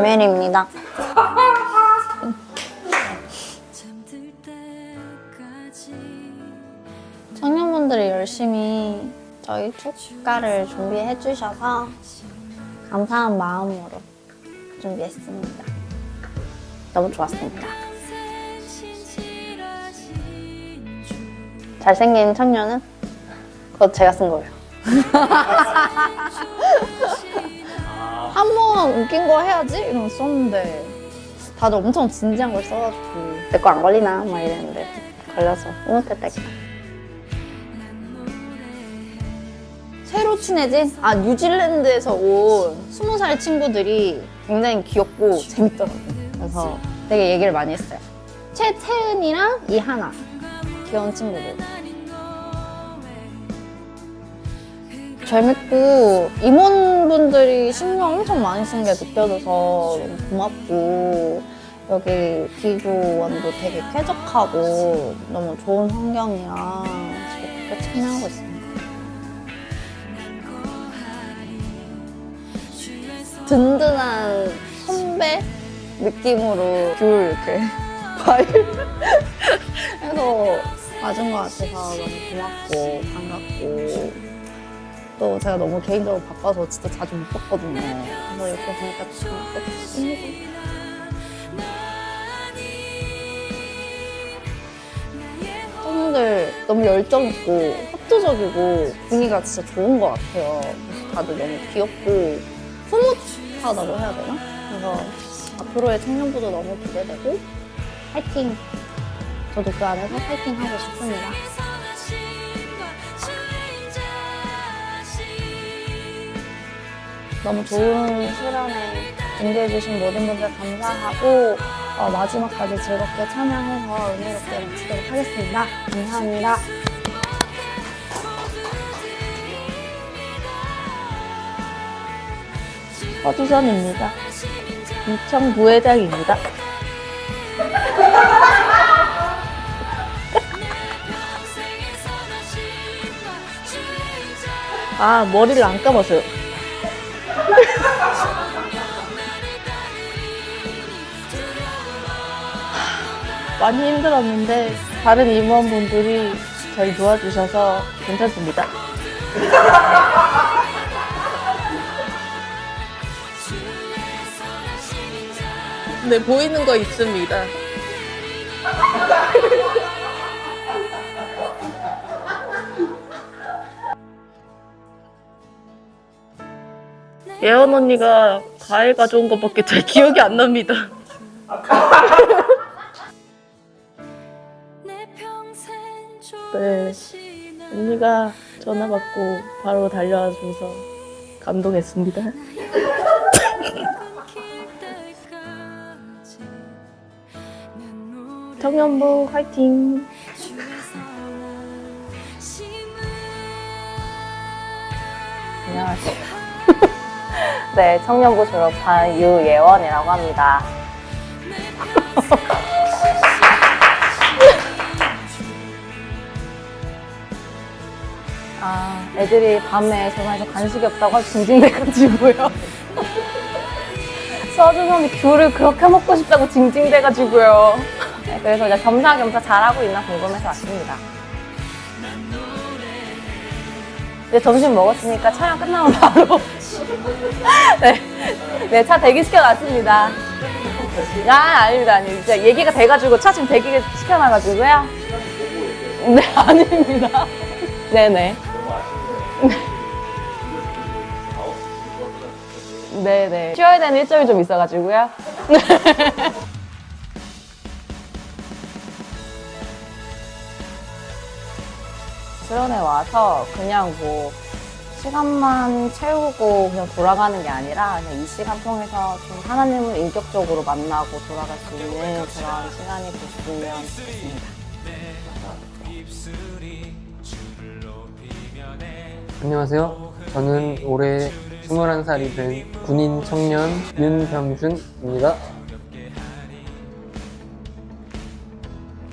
김혜리입니다. 청년분들이 열심히 저희 축가를 준비해 주셔서 감사한 마음으로 준비했습니다. 너무 좋았습니다. 잘생긴 청년은 그거 제가 쓴 거예요. 한 번 웃긴 거 해야지 이러면서 썼는데 다들 엄청 진지한 걸 써가지고 내 거 안 걸리나 막 이랬는데 걸려서 뿌듯했다. 새로 친해진 아 뉴질랜드에서 온 스무 살 친구들이 굉장히 귀엽고 재밌더라고요. 그래서 되게 얘기를 많이 했어요. 최태은이랑 이하나 귀여운 친구들. 재밌고 임원분들이 신경 엄청 많이 쓴 게 느껴져서 너무 고맙고 여기 기조원도 되게 쾌적하고 너무 좋은 환경이라 즐겁게 참여하고 있습니다. 든든한 선배 느낌으로 귤 이렇게 과일 해서 맞은 것 같아서 너무 고맙고 반갑고 또 제가 너무 개인적으로 바빠서 진짜 자주 못 봤거든요. 그래서 이렇게 보니까 참 좋습니다. 팬들 너무 열정 있고 협조적이고 분위기가 진짜 좋은 것 같아요. 그래서 다들 너무 귀엽고 흐뭇하다고 해야 되나? 그래서 앞으로의 청년부도 너무 기대되고 파이팅! 저도 그 안에서 파이팅 하고 싶습니다. 너무 좋은 수련회 준비해주신 모든 분들 감사하고 어, 마지막까지 즐겁게 참여해서 은혜롭게 마치도록 하겠습니다. 감사합니다. 허주선입니다. 이청 부회장입니다. 아 머리를 안 감았어요. 많이 힘들었는데 다른 임원분들이 저희 도와주셔서 괜찮습니다. 네, 보이는 거 있습니다. 예원 언니가 과일 가져온 것밖에 잘 기억이 안 납니다. 네. 언니가 전화 받고 바로 달려와 줘서 감동했습니다. 청년부 화이팅! 안녕하세요. 네, 청년부 졸업한 유예원이라고 합니다. 아, 애들이 밤에 전화해서 간식이 없다고 징징대가지고요. 서준원이 귤을 그렇게 먹고 싶다고 징징대가지고요. 네, 그래서 이제 겸사겸사 잘하고 있나 궁금해서 왔습니다. 이제 점심 먹었으니까 촬영 끝나면 바로 네, 네, 차 대기시켜 놨습니다. 아, 아닙니다, 아닙니다. 진짜 얘기가 돼가지고 차 지금 대기 시켜 놔가지고요. 네, 아닙니다. 네네. 네네. 쉬어야 되는 일정이 좀 있어가지고요. 수련회 와서 그냥 뭐 시간만 채우고 그냥 돌아가는 게 아니라 그냥 이 시간 통해서 좀 하나님을 인격적으로 만나고 돌아갈 수 있는 그런 시간이 됐으면 좋겠습니다. 안녕하세요. 저는 올해 21살이 된 군인 청년 윤병준입니다.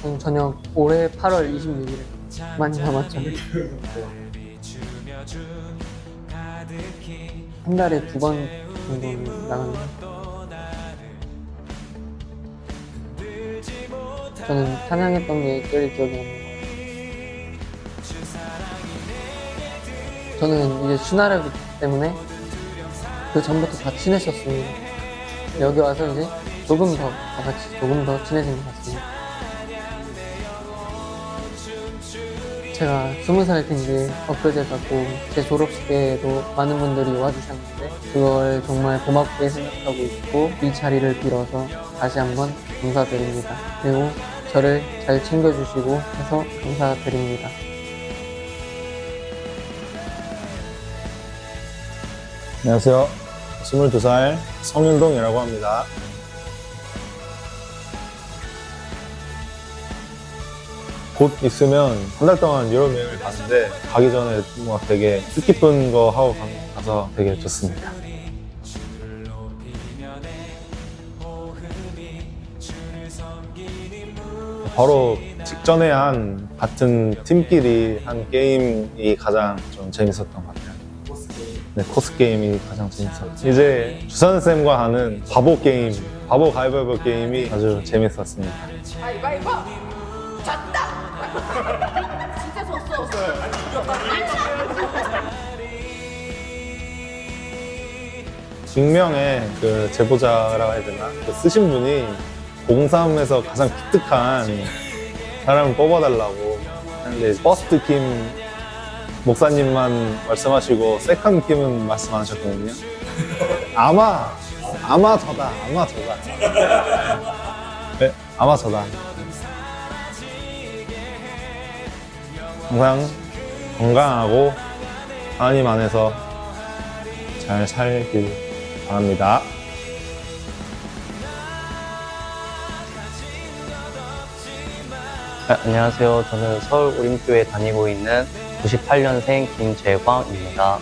저는 저녁 올해 8월 26일 많이 남았죠. 한 달에 두 번 정도 나가는 저는 찬양했던 게 제일 기억에 남는 것 같아요. 저는 이제 신하라기 때문에 그 전부터 다 친했었습니다. 여기 와서 이제 조금 더 다 같이 조금 더 친해진 것 같습니다. 제가 스무 살된게 엊그제 같고 제 졸업식 때에도 많은 분들이 와주셨는데 그걸 정말 고맙게 생각하고 있고 이 자리를 빌어서 다시 한번 감사드립니다. 그리고 저를 잘 챙겨주시고 해서 감사드립니다. 안녕하세요. 22살 성윤동이라고 합니다. 곧 있으면 한 달 동안 유럽 여행을 가는데 가기 전에 뭔가 되게 뜻깊은 거 하고 가- 가서 되게 좋습니다. 바로 직전에 한 같은 팀끼리 한 게임이 가장 좀 재밌었던 것 같아요. 네, 코스 게임이 가장 재밌었어요. 이제 주산 쌤과 하는 바보 게임, 바보 가위바위보 게임이 아주 재밌었습니다. 익명의 그 제보자라고 해야 되나? 그 쓰신 분이 공삼에서 가장 기특한 사람을 뽑아달라고 하는데 버스트 김 목사님만 말씀하시고 세컨 김은 말씀 안 하셨거든요. 아마 아마 저다 아마 저다. 네, 아마 저다. 항상 건강하고 하나님 안에서 잘 살길 바랍니다. 네, 안녕하세요. 저는 서울 오림교에 다니고 있는 98년생 김재광입니다.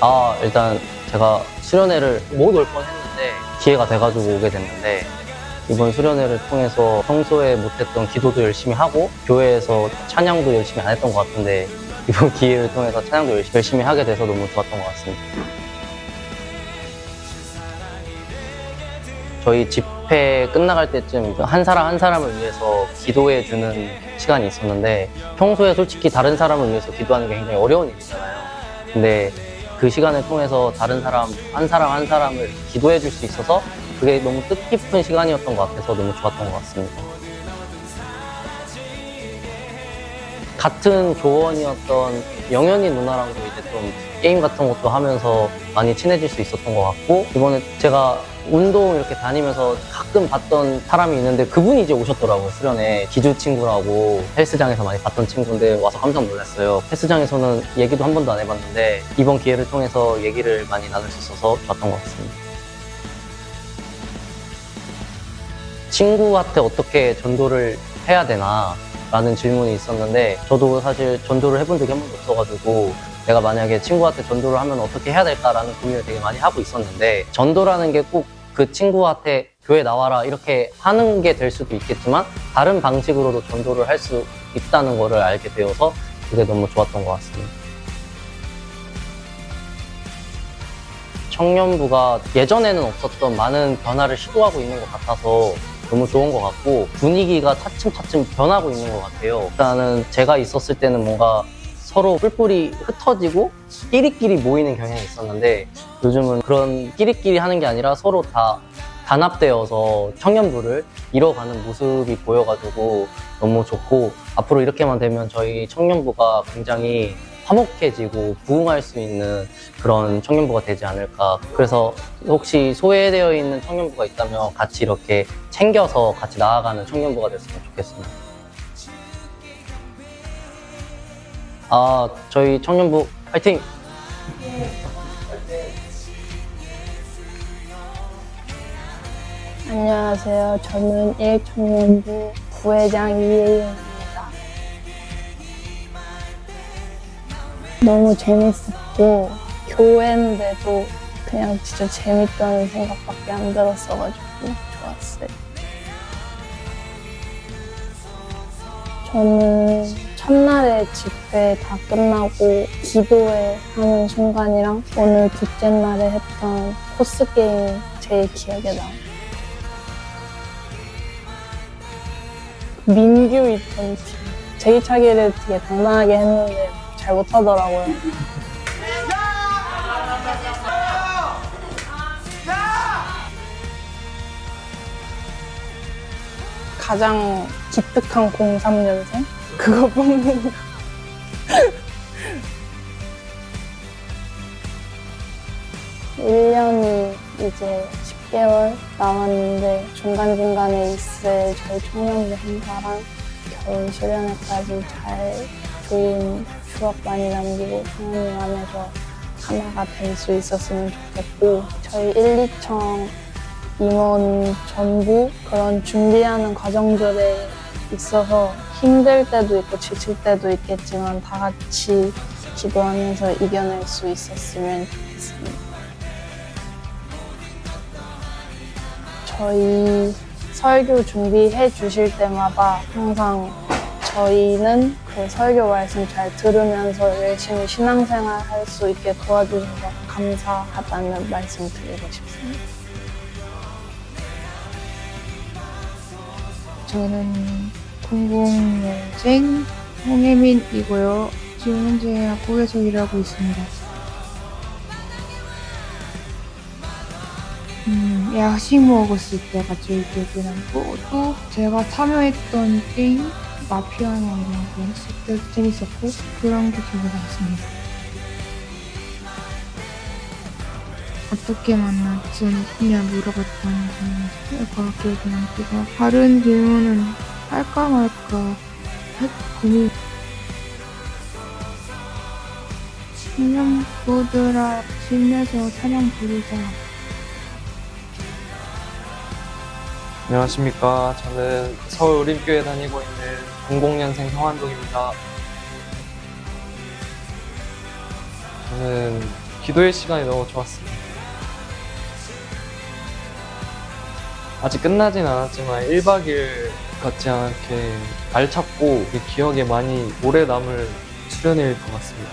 아, 일단 제가 수련회를 못 올 뻔 했는데 기회가 돼가지고 오게 됐는데 이번 수련회를 통해서 평소에 못했던 기도도 열심히 하고 교회에서 찬양도 열심히 안 했던 것 같은데 이번 기회를 통해서 찬양도 열심히- 열심히 하게 돼서 너무 좋았던 것 같습니다. 저희 집회 끝나갈 때쯤 한 사람 한 사람을 위해서 기도해 주는 시간이 있었는데 평소에 솔직히 다른 사람을 위해서 기도하는 게 굉장히 어려운 일이잖아요. 근데 그 시간을 통해서 다른 사람 한 사람 한 사람을 기도해 줄 수 있어서 그게 너무 뜻깊은 시간이었던 것 같아서 너무 좋았던 것 같습니다. 같은 교원이었던 영현이 누나랑도 이제 좀 게임 같은 것도 하면서 많이 친해질 수 있었던 것 같고 이번에 제가 운동 이렇게 다니면서 가끔 봤던 사람이 있는데 그분이 이제 오셨더라고요 수련회. 기주 친구라고 헬스장에서 많이 봤던 친구인데 와서 깜짝 놀랐어요. 헬스장에서는 얘기도 한 번도 안 해봤는데 이번 기회를 통해서 얘기를 많이 나눌 수 있어서 좋았던 것 같습니다. 친구한테 어떻게 전도를 해야 되나 라는 질문이 있었는데 저도 사실 전도를 해본 적이 한 번도 없어가지고 내가 만약에 친구한테 전도를 하면 어떻게 해야 될까라는 고민을 되게 많이 하고 있었는데 전도라는 게 꼭 그 친구한테 교회 나와라 이렇게 하는 게 될 수도 있겠지만 다른 방식으로도 전도를 할 수 있다는 거를 알게 되어서 그게 너무 좋았던 것 같습니다. 청년부가 예전에는 없었던 많은 변화를 시도하고 있는 것 같아서 너무 좋은 것 같고 분위기가 차츰차츰 변하고 있는 것 같아요. 일단은 제가 있었을 때는 뭔가 서로 뿔뿔이 흩어지고 끼리끼리 모이는 경향이 있었는데 요즘은 그런 끼리끼리 하는 게 아니라 서로 다 단합되어서 청년부를 이뤄가는 모습이 보여가지고 너무 좋고 앞으로 이렇게만 되면 저희 청년부가 굉장히 화목해지고 부흥할 수 있는 그런 청년부가 되지 않을까. 그래서 혹시 소외되어 있는 청년부가 있다면 같이 이렇게 챙겨서 같이 나아가는 청년부가 됐으면 좋겠습니다. 아, 저희 청년부 파이팅! 안녕하세요. 저는 1청년부 부회장 이혜영 너무 재밌었고, 교회인데도 그냥 진짜 재밌다는 생각밖에 안 들었어가지고 좋았어요. 저는 첫날에 집회 다 끝나고 기도회 하는 순간이랑 오늘 둘째 날에 했던 코스 게임 제일 기억에 나요. 민규 있던 팀. 제기차기를 되게 당당하게 했는데 잘 못하더라고요. 가장 기특한 03년생? 그거 뽑는 거. 일년이 이제 10개월 남았는데 중간중간에 있을 저희 청년부 행사랑 결혼 수련회까지 잘 좋은 추억 많이 남기고 하나님 안에서 하나가 될 수 있었으면 좋겠고 저희 1, 2청 임원 전부 그런 준비하는 과정들에 있어서 힘들 때도 있고 지칠 때도 있겠지만 다 같이 기도하면서 이겨낼 수 있었으면 좋겠습니다. 저희 설교 준비해 주실 때마다 항상 저희는 그 설교 말씀 잘 들으면서 열심히 신앙생활 할 수 있게 도와주셔서 감사하다는 말씀 드리고 싶습니다. 저는 00년생 홍혜민이고요. 지금 현재 학국에서 일하고 있습니다. 음, 야식 먹었을 때가 제일 기억에 남고 또 제가 참여했던 게임 마피아나 이런 거 했을 때 재밌었고 그런 게 기억에 남습니다. 어떻게 만났지냐 물어봤다는 질문가 기억에 남기고 다른 질문은 할까 말까 했 고민 청년부들아 힘내서 찬양 부르자 안녕하십니까. 저는 서울 우림교회 다니고 있는 00년생 성환동입니다. 저는 기도의 시간이 너무 좋았습니다. 아직 끝나진 않았지만 1박 2일 같지 않게 알찼고 기억에 많이 오래 남을 수련회일 것 같습니다.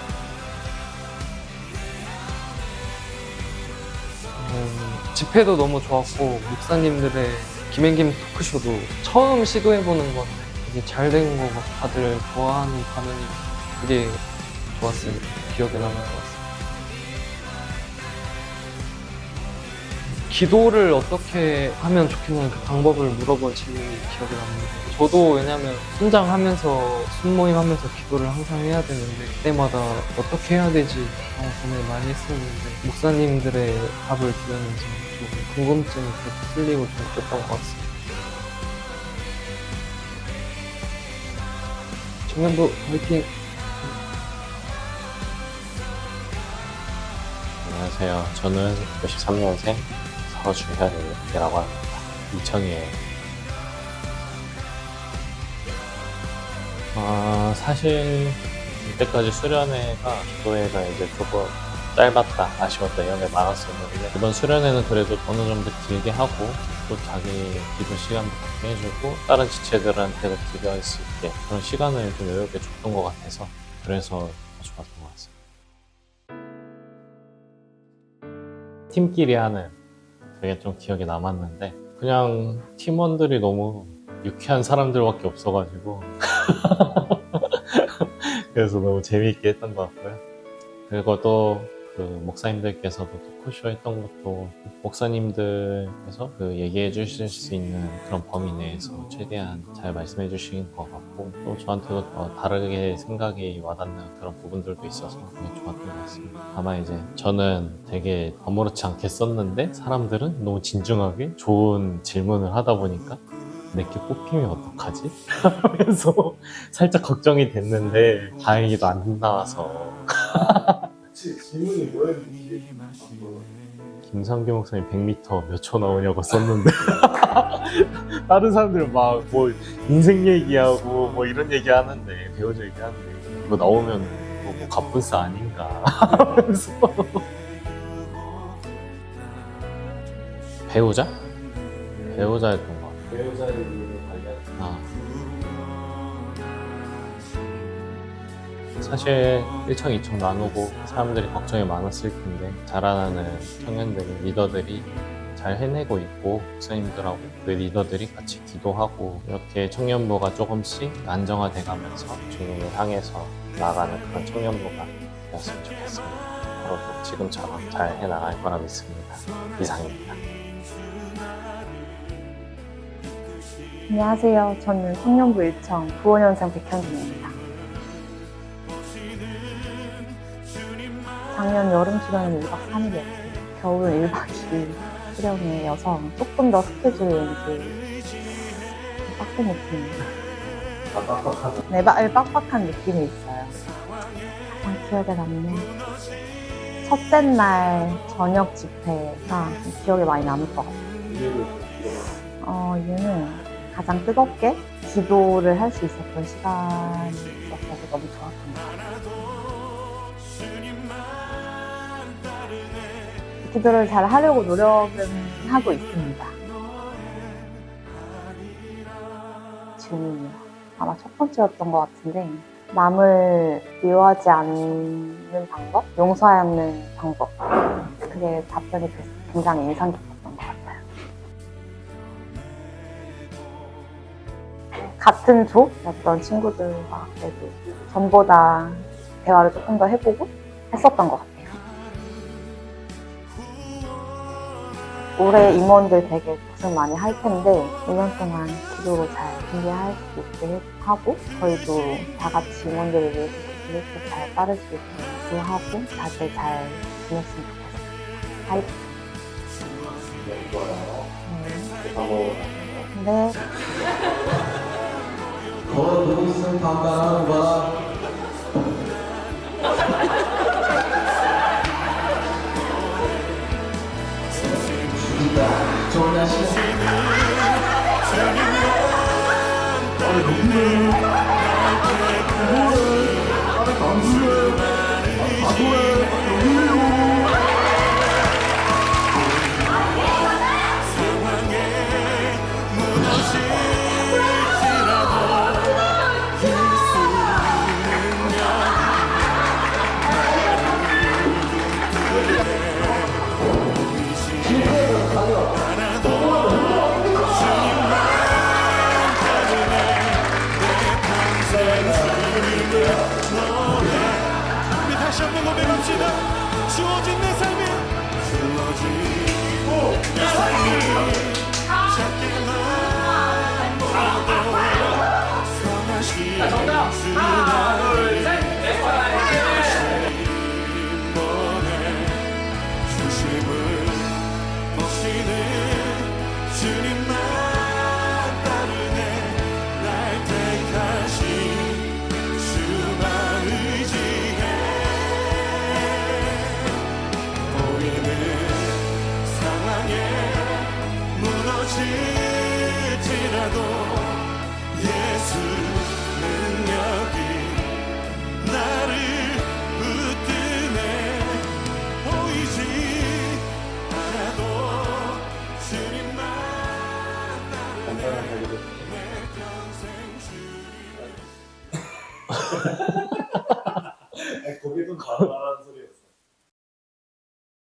음, 집회도 너무 좋았고 목사님들의 김행김 토크쇼도 처음 시도해보는 건데 되게 잘 된 거고 다들 좋아하는 반응이 되게 좋았습니다. 기억에 남는 것 같습니다. 기도를 어떻게 하면 좋겠냐는 그 방법을 물어본 질문이 기억에 남는데 저도 왜냐면 순장하면서 순모임 하면서 기도를 항상 해야 되는데 그때마다 어떻게 해야 되지 하고 고민을 많이 했었는데 목사님들의 답을 들으면서 조금 궁금증이 계속 풀리고 좀 그랬던 것 같습니다. 청년부 화이팅! 안녕하세요. 저는 93년생 서주현이라고 합니다. 이청이에요. 아, 사실 이때까지 수련회가 기도회가 이제 조금 짧았다, 아쉬웠다 이런 게 많았었는데 이번 수련회는 그래도 어느 정도 길게 하고 또 자기 기도 시간도 갖게 해주고 다른 지체들한테도 기도할 수 있게 그런 시간을 좀 여유롭게 줬던 것 같아서 그래서 더 좋았던 것 같습니다. 팀끼리 하는 그게 좀 기억에 남았는데 그냥 팀원들이 너무 유쾌한 사람들밖에 없어가지고 그래서 너무 재미있게 했던 것 같고요. 그리고 또 그 목사님들께서도 토크쇼 했던 것도 목사님들께서 그 얘기해 주실 수 있는 그런 범위 내에서 최대한 잘 말씀해 주신 것 같고 또 저한테도 더 다르게 생각이 와닿는 그런 부분들도 있어서 되게 좋았던 것 같습니다. 다만 이제 저는 되게 아무렇지 않게 썼는데 사람들은 너무 진중하게 좋은 질문을 하다 보니까 내게 뽑히면 어떡하지? 하면서 살짝 걱정이 됐는데 다행히도 안 나와서 질문이 뭐였는지 김상규 목사님 100m 몇 초 나오냐고 썼는데. 다른 사람들은 막 뭐 인생 얘기하고 뭐 이런 얘기 하는데 배우자 얘기하는데 이거 나오면 뭐, 뭐 갑분싸 아닌가. 하면서. 배우자? 배우자였던 것 같아요. 배우자의 사실 1청, 2청 나누고 사람들이 걱정이 많았을 텐데 자라나는 청년들이 리더들이 잘 해내고 있고 목사님들하고 그 리더들이 같이 기도하고 이렇게 청년부가 조금씩 안정화돼 가면서 주님을 향해서 나가는 그런 청년부가 되었으면 좋겠습니다. 앞으로도 지금처럼 잘 해나갈 거라 믿습니다. 이상입니다. 안녕하세요. 저는 청년부 1청 95년생 백현진입니다. 작년 여름 수련은 1박 3일이었어요. 겨울은 1박 2일 수련이어서 조금 더 스케줄이 왠지 빡센 느낌이에요. 네, 빡- 빡빡한 느낌이 있어요. 가장 기억에 남는 첫째 날 저녁 집회가 기억에 많이 남을 것 같아요. 어, 이유는 가장 뜨겁게 기도를 할 수 있었던 시간이었어서 너무 좋았던 것 같아요. 기도를 잘 하려고 노력은 하고 있습니다. 질문이요. 아마 첫 번째였던 것 같은데, 남을 미워하지 않는 방법? 용서하는 방법. 그게 답변이 됐- 굉장히 인상 깊었던 것 같아요. 같은 조였던 친구들과 그래도 전보다 대화를 조금 더 해보고 했었던 것 같아요. 올해 임원들 되게 고생 많이 할 텐데 1년 동안 기도로 잘 준비할 수 있게 하고 저희도 다 같이 임원들을 위해서 기도를 잘 따를 수 있게 기도하고 다들 잘 지냈으면 좋겠습니다. 화이팅! 네. 네.